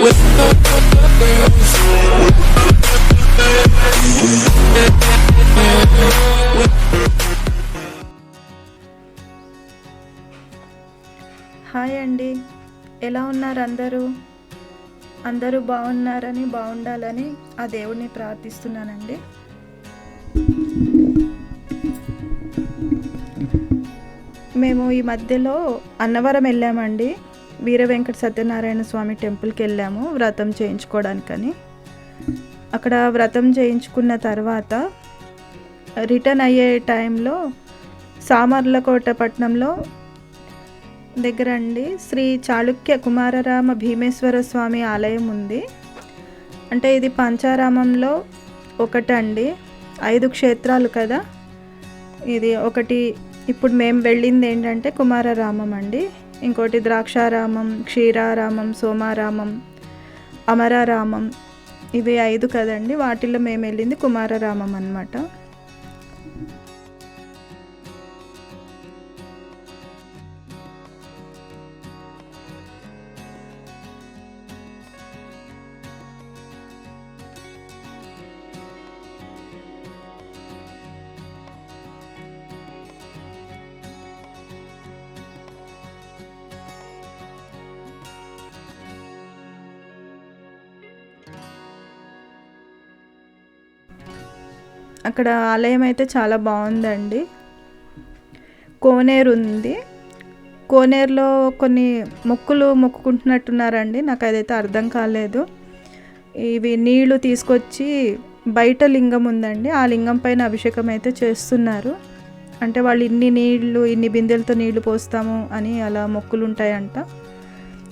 Hi అండి. ఎలా ఉన్నారు అందరూ? అందరూ బాగున్నారని బాగుండాలని ఆ దేవుడిని ప్రార్థిస్తున్నానండి. మేము ఈ మధ్యలో అన్నవరం వెళ్ళామండి. వీర వెంకట సత్యనారాయణ స్వామి టెంపుల్కి వెళ్ళాము వ్రతం చేయించుకోవడానికని. అక్కడ వ్రతం చేయించుకున్న తర్వాత రిటర్న్ అయ్యే టైంలో సామర్లకోట పట్టణంలో దగ్గర అండి శ్రీ చాళుక్య కుమారరామ భీమేశ్వర స్వామి ఆలయం ఉంది. అంటే ఇది పంచారామంలో ఒకటండి ఐదు క్షేత్రాలు కదా. ఇది ఒకటి ఇప్పుడు మేము వెళ్ళింది ఏంటంటే కుమారరామం అండి. ఇంకోటి ద్రాక్షారామం క్షీరారామం సోమారామం అమరారామం. ఇవి ఐదు కదండి. వాటిల్లో మేము వెళ్ళింది కుమారరామం అన్నమాట. అక్కడ ఆలయం అయితే చాలా బాగుందండి. కోనేరు ఉంది. కోనేరులో కొన్ని మొక్కులు మొక్కుకుంటున్నట్టున్నారండి. నాకు అదైతే అర్థం కాలేదు. ఇవి నీళ్ళు తీసుకొచ్చి బయట లింగం ఉందండి. ఆ లింగం పైన అభిషేకం అయితే చేస్తున్నారు. అంటే వాళ్ళు ఇన్ని నీళ్ళు ఇన్ని బిందెలతో నీళ్ళు పోస్తాము అని అలా మొక్కులు ఉంటాయంట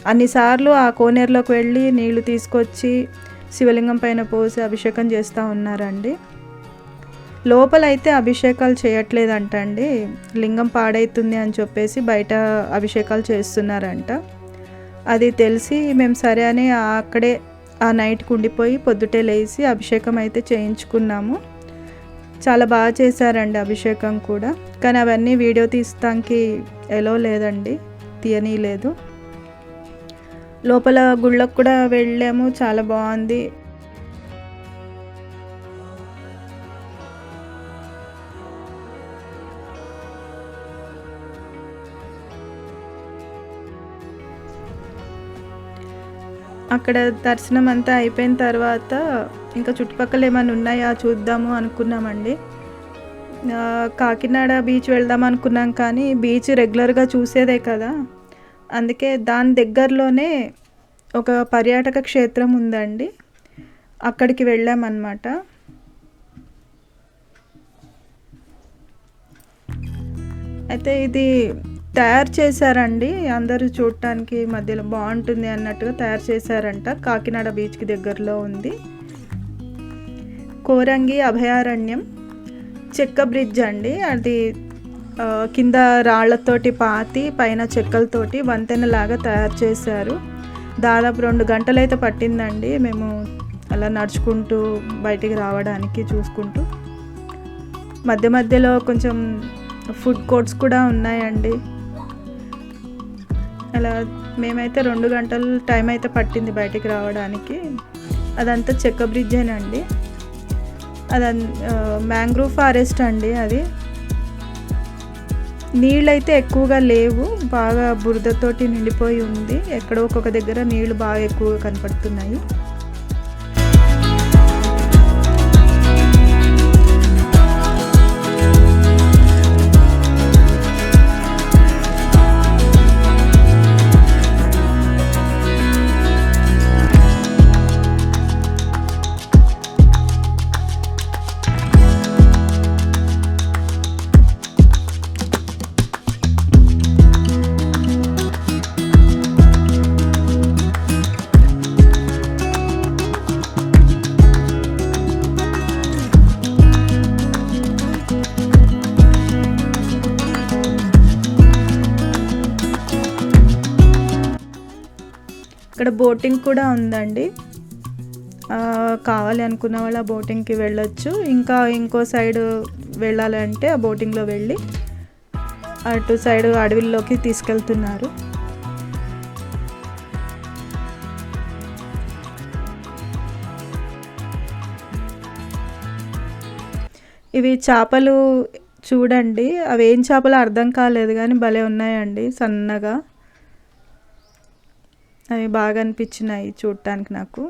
అన్నిసార్లు ఆ కోనేరులోకి వెళ్ళి నీళ్ళు తీసుకొచ్చి శివలింగం పైన పోసి అభిషేకం చేస్తూ ఉన్నారండి. లోపలైతే అభిషేకాలు చేయట్లేదంట అండి లింగం పాడైతుంది అని చెప్పేసి బయట అభిషేకాలు చేస్తున్నారంట. అది తెలిసి మేము సరే అని అక్కడే ఆ నైట్కి ఉండిపోయి పొద్దుటే లేచి అభిషేకం అయితే చేయించుకున్నాము. చాలా బాగా చేశారండి అభిషేకం కూడా. కానీ అవన్నీ వీడియో తీస్తానికి ఎలో లేదండి తీయనీ లేదు లోపల గుళ్ళకు కూడా వెళ్ళాము చాలా బాగుంది. అక్కడ దర్శనం అంతా అయిపోయిన తర్వాత ఇంకా చుట్టుపక్కల ఏమైనా ఉన్నాయా చూద్దాము అనుకున్నామండి. కాకినాడ బీచ్ వెళ్దాం అనుకున్నాం కానీ బీచ్ రెగ్యులర్గా చూసేదే కదా. అందుకే దాని దగ్గరలోనే ఒక పర్యాటక క్షేత్రం ఉందండి. అక్కడికి వెళ్ళామన్నమాట. అయితే ఇది తయారు చేశారండి. అందరూ చూడటానికి మధ్యలో బాగుంటుంది అన్నట్టుగా తయారు చేశారంట. కాకినాడ బీచ్కి దగ్గరలో ఉంది. కోరంగి అభయారణ్యం. చెక్క బ్రిడ్జ్ అండి. అది కింద రాళ్ళతోటి పాతి పైన చెక్కలతోటి వంతెనలాగా తయారు చేశారు. దాదాపు రెండు గంటలైతే పట్టిందండి. మేము అలా నడుచుకుంటూ బయటికి రావడానికి చూసుకుంటూ. మధ్య మధ్యలో కొంచెం ఫుడ్ కోర్ట్స్ కూడా ఉన్నాయండి. అలా మేమైతే రెండు గంటలు టైం అయితే పట్టింది బయటికి రావడానికి. అదంతా చెక్క బ్రిడ్జేనండి అదన్ మ్యాంగ్రూవ్ ఫారెస్ట్ అండి అది. నీళ్ళైతే ఎక్కువగా లేవు బాగా బురదతోటి నిండిపోయి ఉంది. ఎక్కడో ఒక్కొక్క దగ్గర నీళ్ళు బాగా ఎక్కువగా కనపడుతున్నాయి. బోటింగ్ కూడా ఉందండి. కావాలి అనుకున్న వాళ్ళ బోటింగ్కి వెళ్ళొచ్చు. ఇంకా ఇంకో సైడ్ వెళ్ళాలంటే ఆ బోటింగ్లో వెళ్ళి అటు సైడ్ అడవిల్లోకి తీసుకెళ్తున్నారు. ఇవి చేపలు చూడండి. అవి ఏం చేపలు అర్థం కాలేదు కానీ భలే ఉన్నాయండి సన్నగా. అవి బాగా అనిపించినాయి చూడటానికి నాకు.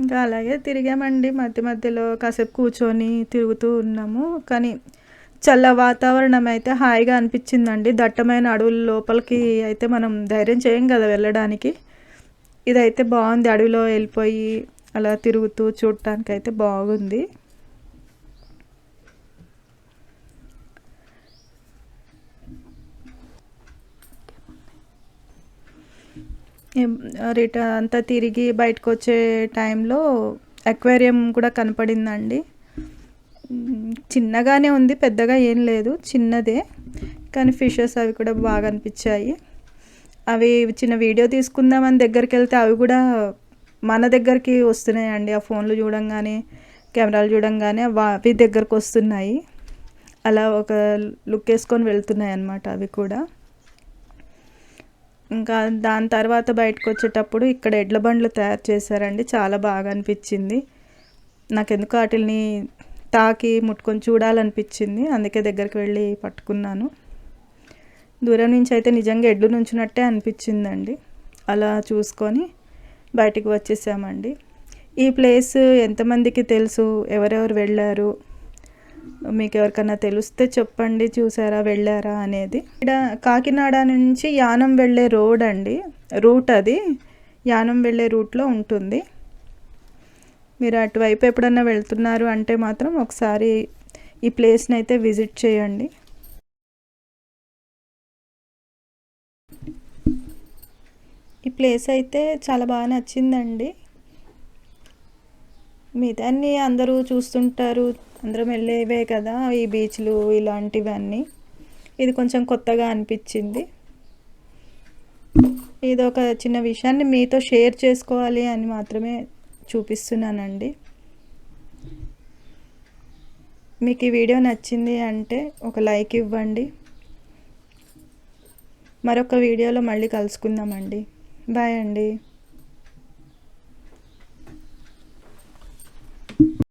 ఇంకా అలాగే తిరిగామండి మధ్య మధ్యలో కాసేపు కూర్చొని తిరుగుతూ ఉన్నాము. కానీ చల్ల వాతావరణం అయితే హాయిగా అనిపించిందండి. దట్టమైన అడవుల లోపలికి అయితే మనం ధైర్యం చేయం కదా వెళ్ళడానికి. ఇదైతే బాగుంది. అడవిలో వెళ్ళిపోయి అలా తిరుగుతూ చూడటానికి అయితే బాగుంది. రిటర్న్ అంతా తిరిగి బయటకు వచ్చే టైంలో అక్వేరియం కూడా కనపడిందండి. చిన్నగానే ఉంది పెద్దగా ఏం లేదు చిన్నదే కానీ ఫిషెస్ అవి కూడా బాగా అనిపించాయి. అవి చిన్న వీడియో తీసుకుందామని దగ్గరికి వెళ్తే అవి కూడా మన దగ్గరికి వస్తున్నాయండి ఆ ఫోన్లు చూడంగానే కెమెరాలు చూడంగానే అవి దగ్గరకు వస్తున్నాయి అలా ఒక లుక్ వేసుకొని వెళ్తున్నాయి అన్నమాట అవి కూడా. ఇంకా దాని తర్వాత బయటకు వచ్చేటప్పుడు ఇక్కడ ఎడ్ల బండ్లు తయారు చేశారండి. చాలా బాగా అనిపించింది నాకు ఎందుకు వాటిని తాకి ముట్టుకొని చూడాలనిపించింది. అందుకే దగ్గరికి వెళ్ళి పట్టుకున్నాను. దూరం నుంచి అయితే నిజంగా ఎడ్లు నుంచినట్టే అనిపించిందండి. అలా చూసుకొని బయటికి వచ్చేసామండి. ఈ ప్లేస్ ఎంతమందికి తెలుసు? ఎవరెవరు వెళ్ళారు? మీకు ఎవరికన్నా తెలిస్తే చెప్పండి చూసారా వెళ్ళారా అనేది. ఇక్కడ కాకినాడ నుంచి యానం వెళ్ళే రోడ్ అండి. రూట్ అది. యానం వెళ్ళే రూట్లో ఉంటుంది. మీరు అటువైపు ఎప్పుడన్నా వెళ్తున్నారు అంటే మాత్రం ఒకసారి ఈ ప్లేస్ని అయితే విజిట్ చేయండి. ఈ ప్లేస్ అయితే చాలా బాగా నచ్చిందండి. మిగతాన్ని అందరూ చూస్తుంటారు. అందరం వెళ్ళేవే కదా ఈ బీచ్లు ఇలాంటివన్నీ. ఇది కొంచెం కొత్తగా అనిపించింది. ఇది ఒక చిన్న విషయాన్ని మీతో షేర్ చేసుకోవాలి అని మాత్రమే చూపిస్తున్నానండి. మీకు ఈ వీడియో నచ్చింది అంటే ఒక లైక్ ఇవ్వండి. మరొక వీడియోలో మళ్ళీ కలుసుకుందామండి. బాయ్ అండి.